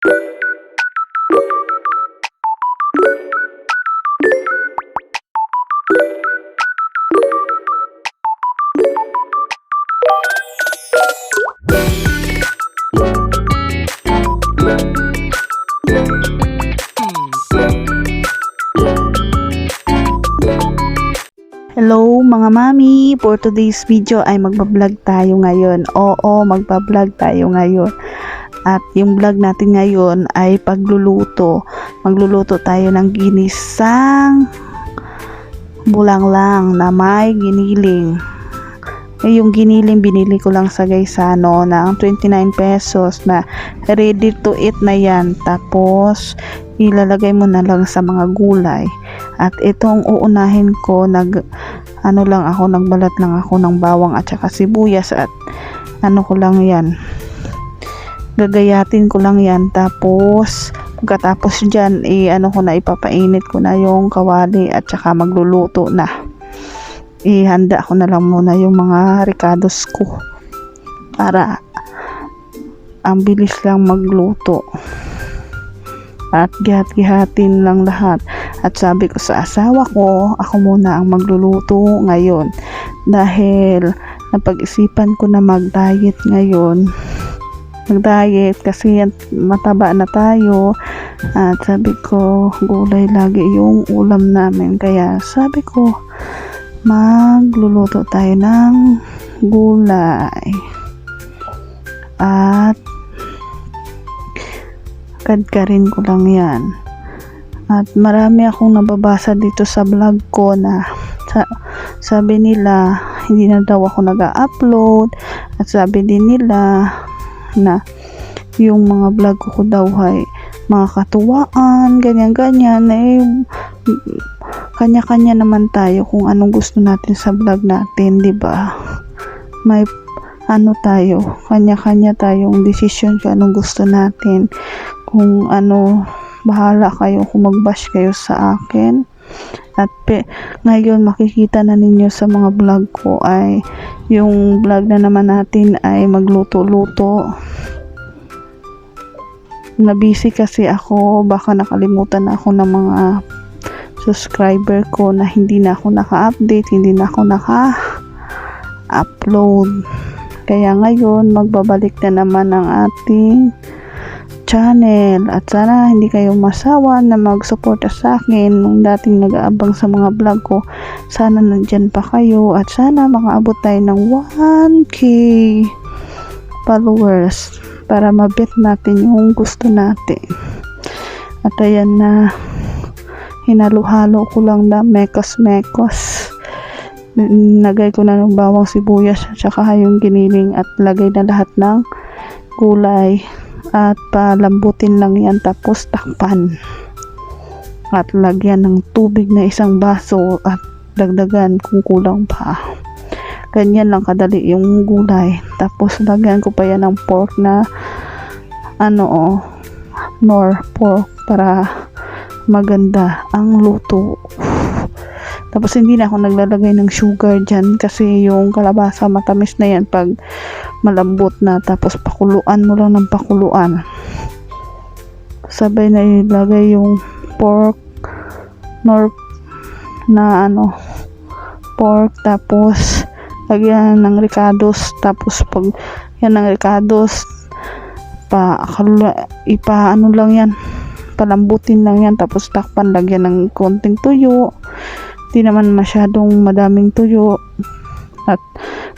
Hello mga mami, for today's video ay magbablog tayo ngayon. Oo, magbablog tayo ngayon. At yung vlog natin ngayon ay pagluluto. Magluluto tayo ng ginisang bulang lang na may giniling. Eh, yung giniling binili ko lang sa Gaisano ng 29 pesos na ready to eat na yan. Tapos ilalagay mo na lang sa mga gulay. At itong uunahin ko, nag, ano lang ako, nagbalat lang ako ng bawang at saka sibuyas at ano ko lang yan. Gagayatin ko lang yan. Tapos, pagkatapos dyan, i, ano ko na, ipapainit ko na yung kawali at saka magluluto na. Ihanda ko na lang muna yung mga ricados ko para ang bilis lang magluto at gihat-gihatin lang lahat. At sabi ko sa asawa ko, ako muna ang magluluto ngayon. Dahil napag-isipan ko na mag-diet ngayon. Mag-diet kasi mataba na tayo. At sabi ko, gulay lagi yung ulam namin. Kaya sabi ko, magluluto tayo ng gulay. At kadkarin ko lang yan. At marami akong nababasa dito sa vlog ko na sa, sabi nila hindi na daw ako nag-upload at sabi din nila na yung mga vlog ko daw ay mga katuwaan, ganyan-ganyan eh kanya-kanya naman tayo kung anong gusto natin sa vlog natin, 'di ba? May ano tayo, kanya-kanya tayong desisyon kung anong gusto natin. Kung ano, bahala kayo kung mag-bash kayo sa akin. At pe, ngayon makikita na ninyo sa mga vlog ko ay yung vlog na naman natin ay magluto-luto. Nabisi kasi ako, baka nakalimutan na ako ng mga subscriber ko na hindi na ako naka-update, hindi na ako naka-upload. Kaya ngayon, magbabalik na naman ang ating channel. At sana hindi kayo masawa na mag-suporta sa akin nung dating nag-aabang sa mga vlog ko. Sana nandyan pa kayo at sana makaabot tayo ng 1k followers para mabit natin yung gusto natin. At ayan na hinalo-halo ko lang na mekos-mekos nagay ko na ng bawang sibuyas at saka yung giniling at lagay na lahat ng gulay at palambutin lang yan tapos takpan. At lagyan ng tubig na isang baso at dagdagan kung kulang pa. Ganyan lang kadali yung gulay. Tapos lagyan ko pa yan ng pork na ano oh nor pork para maganda ang luto tapos hindi na ako naglalagay ng sugar dyan kasi yung kalabasa matamis na yan pag malambot na. Tapos pakuluan mo lang ng pakuluan. Sabay na ilagay yung pork nor na ano pork. Tapos lagyan ng ricados tapos pag yan ng ricados pa ipa ano lang yan palambutin lang yan. Tapos takpan lagyan ng konting tuyo di naman masyadong madaming tuyo. At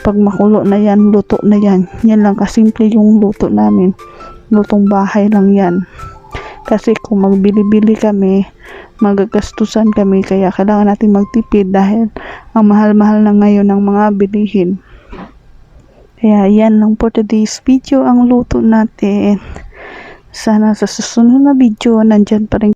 pag makulo na yan luto na yan. Yan lang kasimple yung luto namin. Lutong bahay lang yan. Kasi kung magbili-bili kami magagastusan kami kaya kailangan natin magtipid dahil ang mahal-mahal na ngayon ng mga bilihin. Kaya yan lang for today's video ang luto natin. Sana sa susunod na video nandyan pa rin